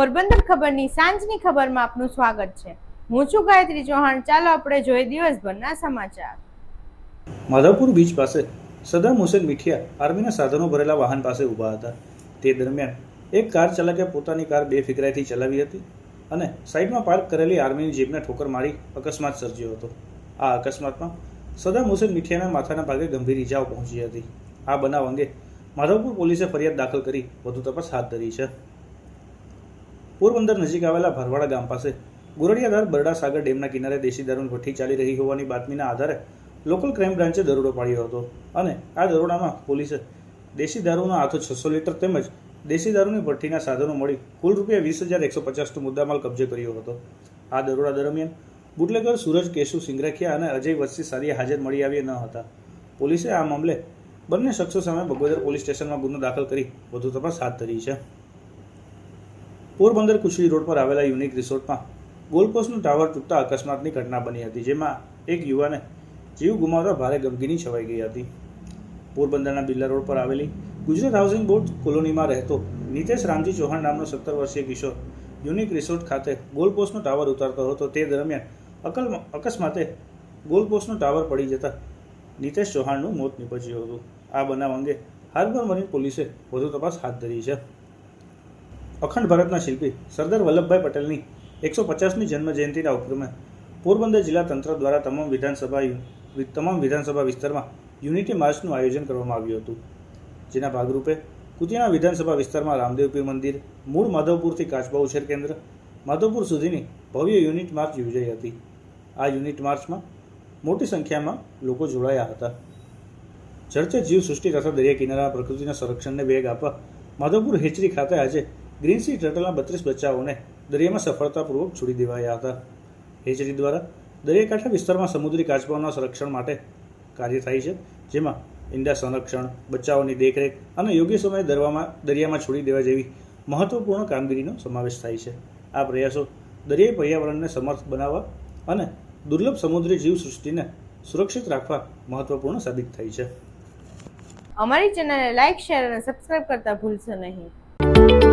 પોરબંદર ખબરની સાંજની ખબરમાં આપનું સ્વાગત છે. હું છું ગાયત્રી ચૌહાણ. ચાલો આપણે જોઈએ દિવસભરના સમાચાર. માધવપુર બીચ પાસે સદામ હુસેન મીઠિયા આર્મીના સાધનો ભરેલા વાહન પાસે ઊભા હતા. તે દરમિયાન એક કાર ચાલકે પોતાની કાર બેફિકરાઈથી ચલાવી હતી અને સાઈડમાં પાર્ક કરેલી આર્મીની જીપને ઠોકર મારી અકસ્માત સર્જ્યો હતો. આ અકસ્માતમાં સદામ હુસેન મીઠિયાના માથાના ભાગે ગંભીર ઈજાઓ પહોંચી હતી. આ બનાવ અંગે માધવપુર પોલીસે ફરિયાદ દાખલ કરી વધુ તપાસ હાથ ધરી છે. પોરબંદર નજીક આવેલા ભરવાડા ગામ પાસે ગોરડિયાદાર બરડા સાગર ડેમના કિનારે દેશી દારૂની ભઠ્ઠી ચાલી રહી હોવાની બાતમીના આધારે લોકલ ક્રાઇમ બ્રાન્ચે દરોડો પાડ્યો હતો અને આ દરોડામાં પોલીસે દેશી દારૂનો આથો છસો લીટર તેમજ દેશી દારૂની ભઠ્ઠીના સાધનો મળી કુલ રૂપિયા વીસ હજાર એકસો પચાસનો મુદ્દામાલ કબજે કર્યો હતો. આ દરોડા દરમિયાન બુટલેગર, સૂરજ, કેશુ, સિંગરખિયા અને અજય વત્સી સારી હાજર મળી આવ્યા ન હતા. પોલીસે આ મામલે બંને શખ્સો સામે બગોદર પોલીસ સ્ટેશનમાં ગુનો દાખલ કરી વધુ તપાસ હાથ ધરી છે. પોરબંદર કુશળી રોડ પર આવેલા યુનિક રિસોર્ટમાં ગોલપોસ્ટનું ટાવર તૂટતા અકસ્માતની ઘટના બની હતી, જેમાં એક યુવાને જીવ ગુમાવતા ભારે ગમગીની છવાઈ ગઈ હતી. પોરબંદરના બિલ્લા રોડ પર આવેલી ગુજરાત હાઉસિંગ બોર્ડ કોલોનીમાં રહેતો નીતેશ રામજી ચૌહાણ નામનો સત્તર વર્ષીય કિશોર યુનિક રિસોર્ટ ખાતે ગોલપોસ્ટનો ટાવર ઉતારતો હતો. તે દરમિયાન અકલ અકસ્માતે ગોલપોસ્ટનો ટાવર પડી જતા નીતેશ ચૌહાણનું મોત નીપજ્યું હતું. આ બનાવ અંગે હાર્બર મરીન પોલીસે વધુ તપાસ હાથ ધરી છે. અખંડ ભારતના શિલ્પી સરદાર વલ્લભભાઈ પટેલની એકસો પચાસમી જન્મ જયંતિના ઉપક્રમે પોરબંદર જિલ્લા તંત્ર દ્વારા તમામ વિધાનસભા તમામ વિધાનસભા વિસ્તારમાં યુનિટી માર્ચનું આયોજન કરવામાં આવ્યું હતું. જેના ભાગરૂપે કુતિયાણા વિધાનસભા વિસ્તારમાં રામદેવપીર મંદિર, મૂળ માધવપુરથી કાચબા ઉછેર કેન્દ્ર, માધવપુર સુધીની ભવ્ય યુનિટ માર્ચ યોજાઈ હતી. આ યુનિટ માર્ચમાં મોટી સંખ્યામાં લોકો જોડાયા હતા. ચર્ચે જીવ સૃષ્ટિ તથા દરિયા કિનારા પ્રકૃતિના સંરક્ષણને વેગ આપવા માધવપુર હેચરી ખાતે આજે ગ્રીન સી ટર્ટલના બત્રીસ બચ્ચાઓને દરિયામાં સફળતાપૂર્વક છોડી દેવાયા હતા. હેચરી દ્વારા દરિયાકાંઠા વિસ્તારમાં સમુદ્રી કાચબાઓના સંરક્ષણ માટે કાર્ય થાય છે, જેમાં ઈંડા સંરક્ષણ, બચ્ચાઓની દેખરેખ અને યોગ્ય સમયે દરવામાં, દરિયામાં છોડી દેવા જેવી મહત્વપૂર્ણ કામગીરીનો સમાવેશ થાય છે. આ પ્રયાસો દરિયાઈ પર્યાવરણને સમર્થ બનાવવા અને દુર્લભ સમુદ્રી જીવસૃષ્ટિને સુરક્ષિત રાખવા મહત્વપૂર્ણ સાબિત થાય છે. અમારી ચેનલને લાઇક શેર અને સબસ્ક્રાઇબ કરતા ભૂલશો નહીં.